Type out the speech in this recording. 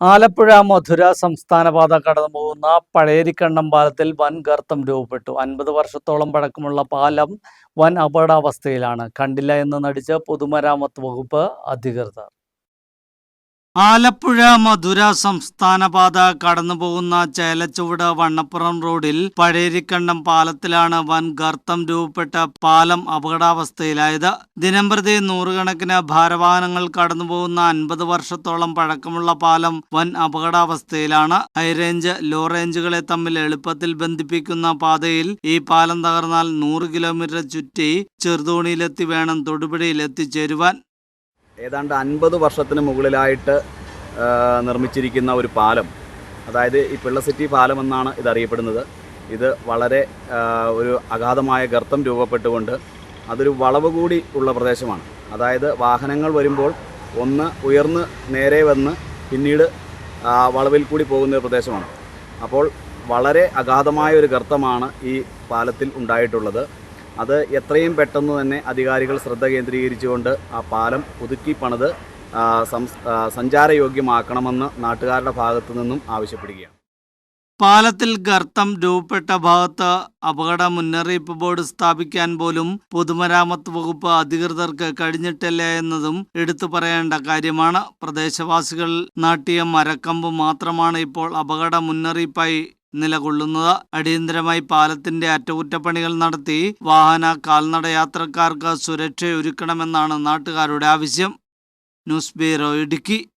ആലപ്പുഴ മധുര സംസ്ഥാനപാത കടന്നു പോകുന്ന പഴയരിക്കണ്ണം പാലത്തിൽ വൻ ഗർത്തം രൂപപ്പെട്ടു. അൻപത് വർഷത്തോളം പഴക്കമുള്ള പാലം വൻ അപകടാവസ്ഥയിലാണ്. കണ്ടില്ല എന്ന് നടിച്ച് പൊതുമരാമത്ത് വകുപ്പ് അധികൃതർ. ആലപ്പുഴ മധുര സംസ്ഥാനപാത കടന്നു പോകുന്ന ചേലച്ചുവട് വണ്ണപ്പുറം റോഡിൽ പഴയരിക്കണ്ടം പാലത്തിലാണ് വൻ ഗർത്തം രൂപപ്പെട്ട പാലം അപകടാവസ്ഥയിലായത്. ദിനംപ്രതി നൂറുകണക്കിന് ഭാരവാഹനങ്ങൾ കടന്നുപോകുന്ന അൻപത് വർഷത്തോളം പഴക്കമുള്ള പാലം വൻ അപകടാവസ്ഥയിലാണ്. ഹൈറേഞ്ച് ലോ റേഞ്ചുകളെ തമ്മിൽ എളുപ്പത്തിൽ ബന്ധിപ്പിക്കുന്ന പാതയിൽ ഈ പാലം തകർന്നാൽ നൂറ് കിലോമീറ്റർ ചുറ്റി ചെറുതോണിയിലെത്തി വേണം തൊടുപുഴയിൽ എത്തിച്ചേരുവാൻ ഏതാണ്ട് അൻപത് വർഷത്തിന് മുകളിലായിട്ട് നിർമ്മിച്ചിരിക്കുന്ന ഒരു പാലം. അതായത് ഈ പിള്ളസിറ്റി പാലം എന്നാണ് ഇതറിയപ്പെടുന്നത്. ഇത് വളരെ ഒരു അഗാധമായ ഗർത്തം രൂപപ്പെട്ടുകൊണ്ട് അതൊരു വളവ് കൂടി ഉള്ള പ്രദേശമാണ്. അതായത് വാഹനങ്ങൾ വരുമ്പോൾ ഒന്ന് ഉയർന്ന് നേരെ വന്ന് പിന്നീട് വളവിൽ കൂടി പോകുന്ന ഒരു പ്രദേശമാണ്. അപ്പോൾ വളരെ അഗാധമായ ഒരു ഗർത്തമാണ് ഈ പാലത്തിൽ ഉണ്ടായിട്ടുള്ളത്. അത് എത്രയും പെട്ടെന്ന് തന്നെ അധികാരികൾ ശ്രദ്ധ കേന്ദ്രീകരിച്ചുകൊണ്ട് ആ പാലം പുതുക്കി പണിത് സഞ്ചാരയോഗ്യമാക്കണമെന്ന് നാട്ടുകാരുടെ ഭാഗത്തു നിന്നും ആവശ്യപ്പെടുകയാണ്. പാലത്തിൽ ഗർത്തം രൂപപ്പെട്ട ഭാഗത്ത് അപകട മുന്നറിയിപ്പ് ബോർഡ് സ്ഥാപിക്കാൻ പോലും പൊതുമരാമത്ത് വകുപ്പ് അധികൃതർക്ക് കഴിഞ്ഞിട്ടില്ല എന്നതും എടുത്തു പറയേണ്ട കാര്യമാണ്. പ്രദേശവാസികൾ നാട്ടിയ മരക്കമ്പ് മാത്രമാണ് ഇപ്പോൾ അപകട മുന്നറിയിപ്പായി നിലകൊള്ളുന്നത്. അടിയന്തരമായി പാലത്തിന്റെ അറ്റകുറ്റപ്പണികൾ നടത്തി വാഹന കാൽനട യാത്രക്കാർക്ക് സുരക്ഷയൊരുക്കണമെന്നാണ് നാട്ടുകാരുടെ ആവശ്യം. News bureau Idukki.